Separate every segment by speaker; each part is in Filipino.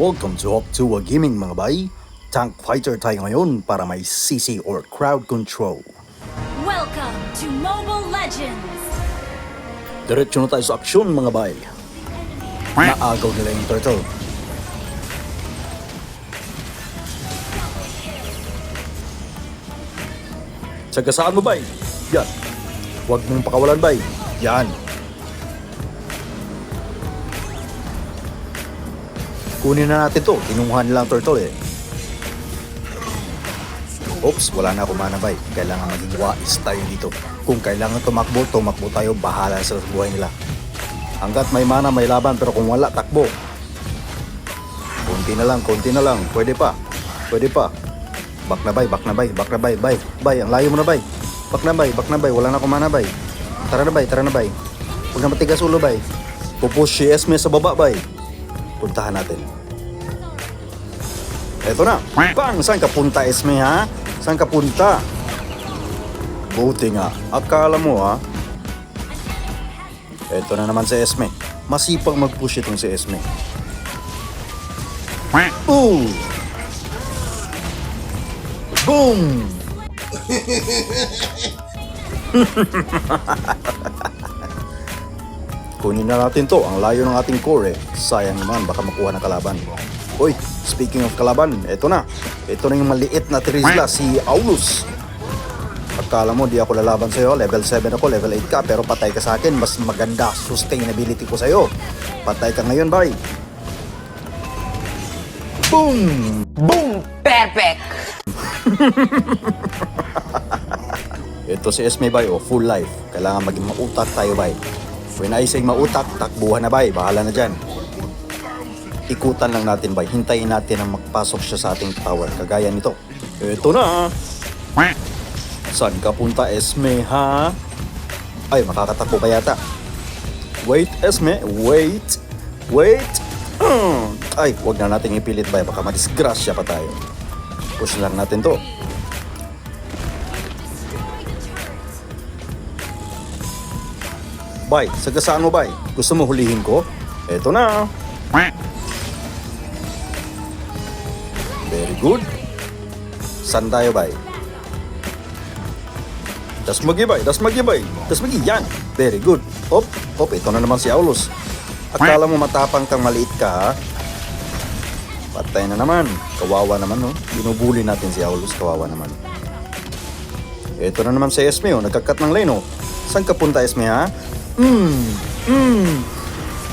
Speaker 1: Welcome to Hawk 2 Gaming mga bay. Tank fighter tayo ngayon para may CC or crowd control.
Speaker 2: Welcome to Mobile Legends!
Speaker 1: Diretso na tayo sa aksyon mga bay. Naagaw nila yung turtle. Sagasaan mo bay. Yan. Huwag mong pakawalan bay. Yan. Kunin na natin to. Kinuha nila ang turtle eh. Oops, wala na ako mana bay. Kailangan maging wais tayo dito. Kung kailangan tumakbo, tumakbo tayo. Bahala sa buhay nila. Hanggat may mana, may laban. Pero kung wala, takbo. Konti na lang, konti na lang. Pwede pa. Pwede pa. Back na bay, back na bay, back na bay, bay. Bay, ang layo mo na bay. Back na bay, back na bay. Wala na akong mana bay. Tara na bay, tara na bay. Huwag na matigas ulo bay. Pupush si Esme sa baba bay. Puntahan natin. Eto na. Bang! Saan ka punta, Esme, ha? Saan ka punta? Buti nga. Akala mo, ha? Eto na naman si Esme. Masipag mag-push itong si Esme. Ooh! Boom! Kunin na natin to. Ang layo ng ating core eh. Sayang naman, baka makuha ng kalaban. Uy, speaking of kalaban, eto na. Ito na yung maliit na Trisla, si Aulus. Akala mo di ako lalaban sa'yo, level 7 ako, level 8 ka, pero patay ka sa akin, mas maganda sustainability ko sa'yo. Patay ka ngayon, bye. Boom!
Speaker 3: Boom! Perfect!
Speaker 1: Ito si Esme bay, oh, full life. Kailangan maging mautak tayo bay. When I say mautak, takbuhan na bay, bahala na dyan. Ikutan lang natin bay, hintayin natin na magpasok siya sa ating tower, kagaya nito. Ito na! Saan ka punta Esme ha? Ay, makakatakbo pa yata. Wait Esme, wait, wait. Hmm. Ay, wag na nating ipilit bay, baka madisgrasya pa tayo. Push lang natin to. Bay, sagasaan mo bay. Gusto mo hulihin ko? Eto na. Very good. Saan tayo bay? Das magi bay, das magi bay. Das magi, yan. Very good. Op, op, ito na naman si Aulus. Akala mo matapang kang maliit ka ha? Patay na naman. Kawawa naman no. Binubuli natin si Aulus, kawawa naman. Ito na naman si Esme oh, nagkakat ng lane oh. Saan ka punta Esme ha? Hmm, hmm,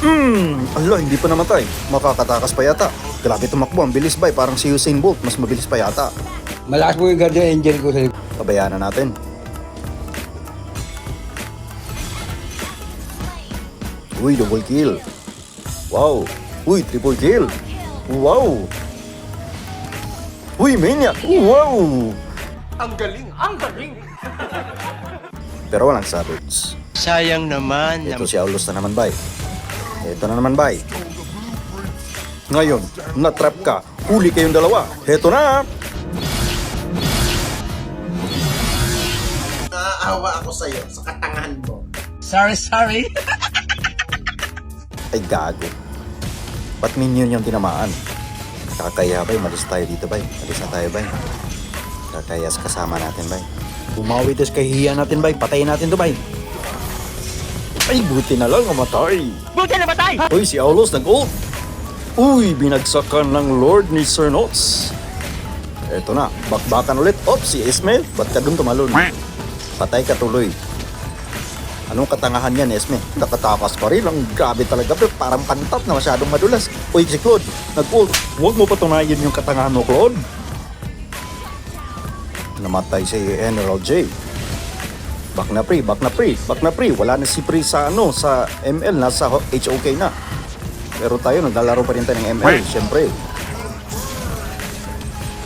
Speaker 1: hmm. Ala, hindi pa namatay. Makakatakas pa yata. Grabe tumakbo, ang bilis ba? Parang si Usain Bolt, mas mabilis pa yata.
Speaker 4: Malakas po yung guardian angel ko sa likod.
Speaker 1: Pabayaan na natin. Uy, double kill. Wow. Uy, triple kill. Wow. Uy, maniac. Wow.
Speaker 3: Ang galing! Ang galing!
Speaker 1: Pero walang savage.
Speaker 4: Sayang naman.
Speaker 1: Ito si Aulos na naman, bay. Ito na naman, bay. Ngayon, na-trap ka. Huli kayong dalawa. Heto na.
Speaker 5: Naaawa ako sa'yo sa katangahan mo.
Speaker 4: Sorry, sorry.
Speaker 1: Ay, gago. Ba't minion yung tinamaan? Kakaya, bay. Malis tayo dito, bay. Malis na tayo, bay. Kakaya sa kasama natin, bay. Bumawi ito sa kahihiyan natin, bay. Patayin natin to, bay. Ay, buti na lang umatay.
Speaker 3: Buti na batay!
Speaker 1: Uy, si Aulos nag-ult. Uy, binagsakan ng Lord ni Sir Notes. Eto na, bakbakan ulit. Ops, si Esme, ba't ka dun tumalon? Patay ka tuloy. Anong katangahan yan, Esme? Nakatakas pa rin. Ang grabe talaga, pero parang pantat na masyadong madulas. Uy, si Claude, nag-ult. Huwag mo patunayan yung katangahan mo, Claude. Namatay si General J. Back na pre, back na pre, back na pre. Wala na si pre sa ano, sa ML, nasa HOK na. Pero tayo, naglalaro pa rin tayo ng ML, syempre.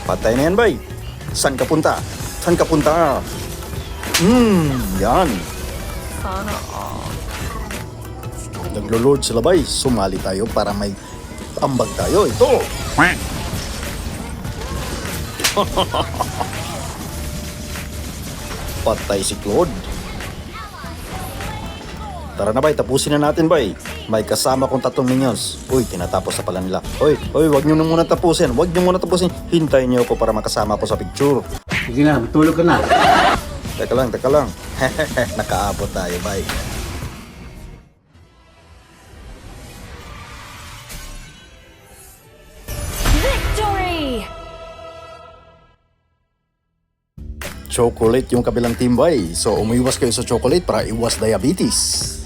Speaker 1: Patay na yan, bay. Saan ka punta? Saan ka punta? Hmm, yan.
Speaker 2: Sana all.
Speaker 1: Naglo-lord sila, bay. Sumali tayo para may ambag tayo. Ito. Patay si Claude. Tara na bay, tapusin na natin bay. May kasama kong tatlong minions. Uy, tinatapos na pala nila. Uy, uy, wag nyo na muna tapusin. Wag nyo muna tapusin. Hintayin nyo ako para makasama ko sa picture.
Speaker 4: Sige na, tulog ka na.
Speaker 1: Teka lang, teka lang. Nakaabot tayo, bye. Chocolate yung kabilang bye. So, umiwas kayo sa chocolate para iwas diabetes.